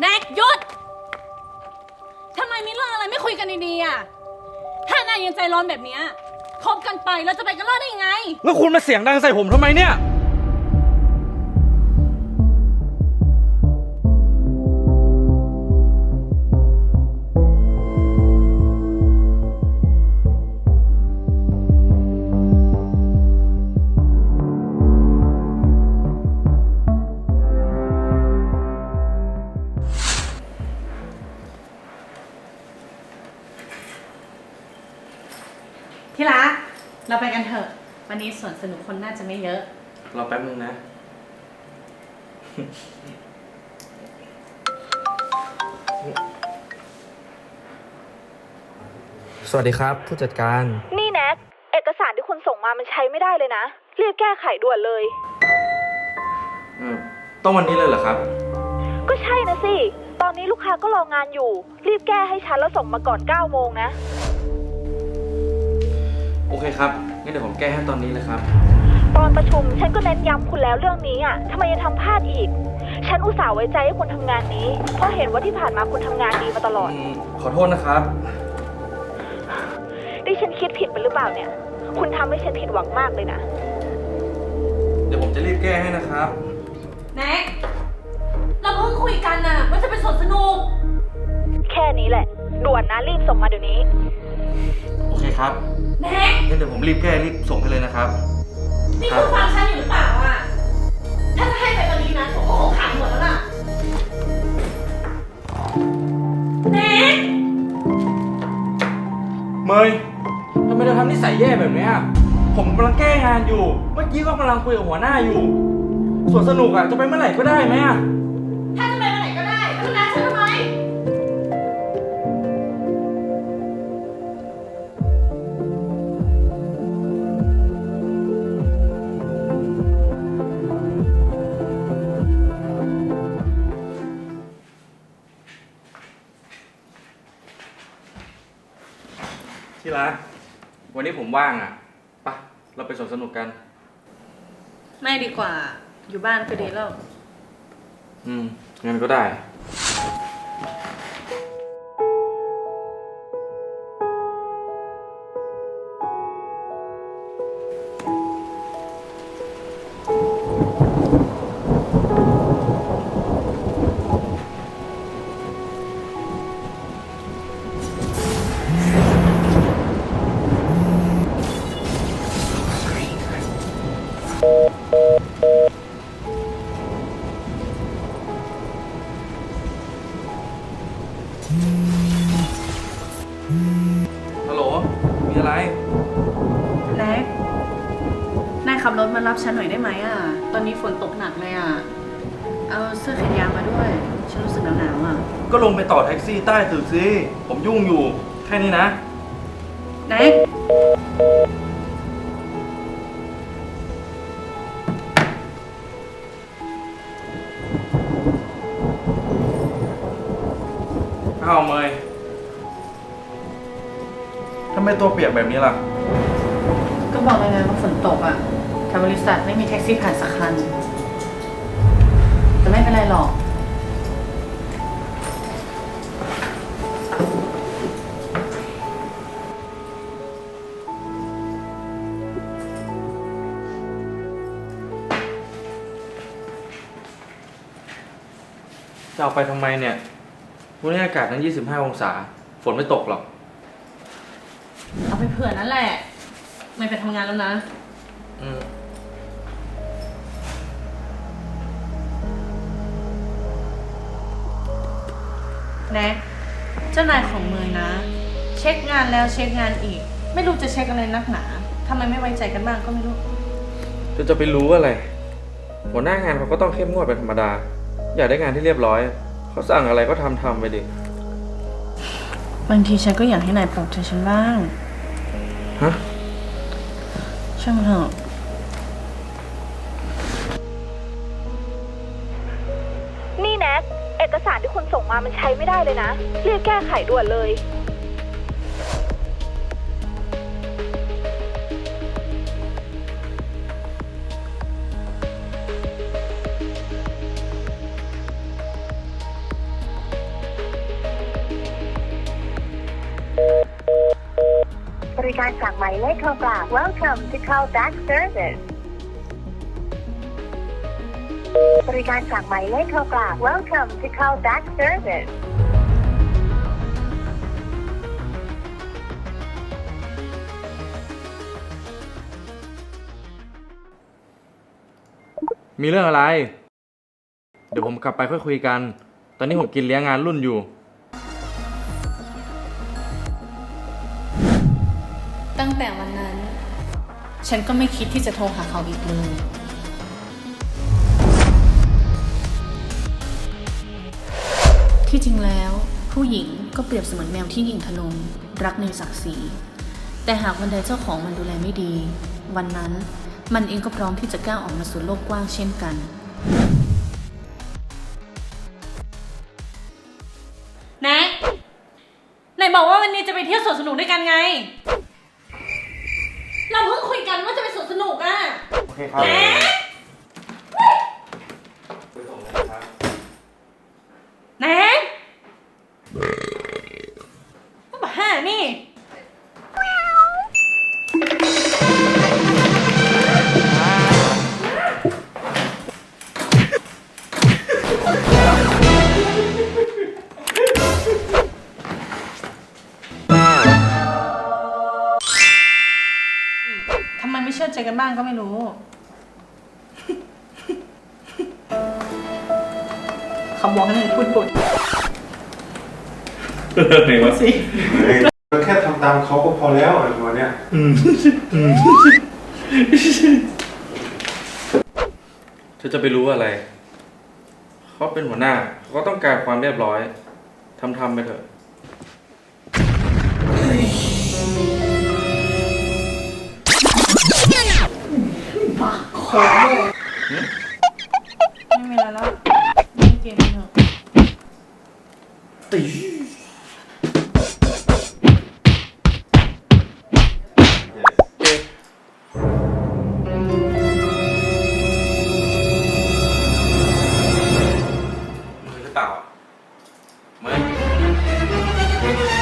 แน็กหยุดทำไมมีเรื่องอะไรไม่คุยกันดีๆอะ ถ้านายยังใจร้อนแบบเนี้ยคบกันไปแล้วจะไปกันรอดได้ยังไง แล้วคุณมาเสียงดังใส่ผมทำไมเนี่ย เราไปกันเถอะ วันนี้สวนสนุกคนน่าจะไม่เยอะ รอแป๊บนึงนะ สวัสดีครับ ผู้จัดการ นี่แน็กเอกสารที่คุณส่งมามันใช้ไม่ได้เลยนะรีบแก้ไขด่วนเลยเออต้องวันนี้เลยเหรอครับ ก็ใช่นะสิ ตอนนี้ลูกค้าก็รองานอยู่ รีบแก้ให้ฉันแล้วส่งมาก่อน9โมงนะ โอเคครับ งั้นเดี๋ยวผมแก้ให้ตอนนี้เลยครับ ตอนประชุมฉันก็เน้นย้ำคุณแล้วเรื่องนี้อะทำไมยังทำพลาดอีก ฉันอุตส่าห์ไว้ใจให้คุณทำงานนี้ เพราะเห็นว่าที่ผ่านมาคุณทำงานดีมาตลอด อืม ขอโทษนะครับ ดิฉันคิดผิดไปหรือเปล่าเนี่ย คุณทำให้ฉันผิดหวังมากเลยนะ เดี๋ยวผมจะรีบแก้ให้นะครับ แน็กเราเพิ่งคุยกันน่ะว่าจะเป็นสวนสนุก แค่นี้แหละ ด่วนนะรีบส่งมาเดี๋ยวนี้ โอเคครับ แน็กงั้นเดี๋ยวผมรีบแก้รีบส่งให้เลยนะครับ นี่คุณฟังฉันอยู่หรือเปล่าอะ ถ้าจะให้ไปวันนี้นะผมก็คงขายหมดแล้วล่ะแน็กเมยทำไมเราทำนิสัยแย่แบบเนี้ยผมกำลังแก้งานอยู่ เมื่อกี้ก็กำลังคุยกับหัวหน้าอยู่ ส่วนสนุกอะจะไปเมื่อไหร่ก็ได้ไหมอะ วันนี้ผมว่างอะไปะเราไปสวนสนุกกัน ไม่ดีกว่า อยู่บ้านก็ดีแล้ว อืมงั้นก็ได้ ขับรถมารับฉันหน่อยได้ไหมอะ ตอนนี้ฝนตกหนักเลยอะ เอาเสื้อแขนยาวมาด้วย ฉันรู้สึกหนาวๆอะ ก็ลงไปต่อแท็กซี่ใต้ตึกสิ ผมยุ่งอยู่ แค่นี้นะแน็กอ้าวเมยทำไมตัวเปียกแบบนี้ล่ะ ก็บอกเลยไงว่าฝนตกอะ ทางบริษัทไม่มีแท็กซี่ผ่านสักคัน แต่ไม่เป็นไรหรอก จะเอาไปทำไมเนี่ยวันนี้อากาศนั้น 25 องศา ฝนไม่ตกหรอก เอาไปเผื่อนั่นแหละ ไม่ไปทำงานแล้วนะ อืม แน็กเจ้านายของเมยนะ เช็คงานแล้วเช็คงานอีก ไม่รู้จะเช็คอะไรนักหนาทำไมไม่ไว้ใจกันบ้างก็ไม่รู้ จะจะไปรู้อะไร หัวหน้างานเขาก็ต้องเข้มงวดเป็นธรรมดา อยากได้งานที่เรียบร้อย เขาสั่งอะไรก็ทำทำไปดิ บางทีฉันก็อยากให้นายปลอบใจฉันบ้าง ฮะ ช่างมันเถอะ เอกสารที่คุณส่งมามันใช้ไม่ได้เลยนะ เรียกแก้ไขด่วนเลย บริการจากหมายเลขโทรกลับ Welcome to call back service บริการจากหมายเลขโทรกลับ Welcome to call back service มีเรื่องอะไร เดี๋ยวผมกลับไปค่อยคุยกัน ตอนนี้ผมกินเลี้ยงงานรุ่นอยู่ ตั้งแต่วันนั้น ฉันก็ไม่คิดที่จะโทรหาเขาอีกเลย จริงแล้ว ผู้หญิงก็เปรียบเสมือนแมวที่หยิ่งทะนงรักในศักดิ์ศรีแต่หากวันใดเจ้าของมันดูแลไม่ดี วันนั้นมันเองก็พร้อมที่จะก้าวออกมาสู่โลกกว้างเช่นกัน แน็กไหนบอกว่าวันนี้จะไปเที่ยวสวนสนุกด้วยกันไง เราเพิ่งคุยกันว่าจะไปสวนสนุกอะโอเคครับ แน็กแน็กก็บอกห้า นี่ ทำไมไม่เชื่อใจกันบ้างก็ไม่รู้ เขาบอกให้มึงพูดบทไหนวะสิเฮ้ยก็แค่ทำตามเขาก็พอแล้วอะไรประมาณเนี้ยเธอจะไปรู้อะไร เขาเป็นหัวหน้า เขาต้องการความเรียบร้อยทำๆไปเถอะ ไม่มีอะไรแล้วเล่เกมเถอตี 喂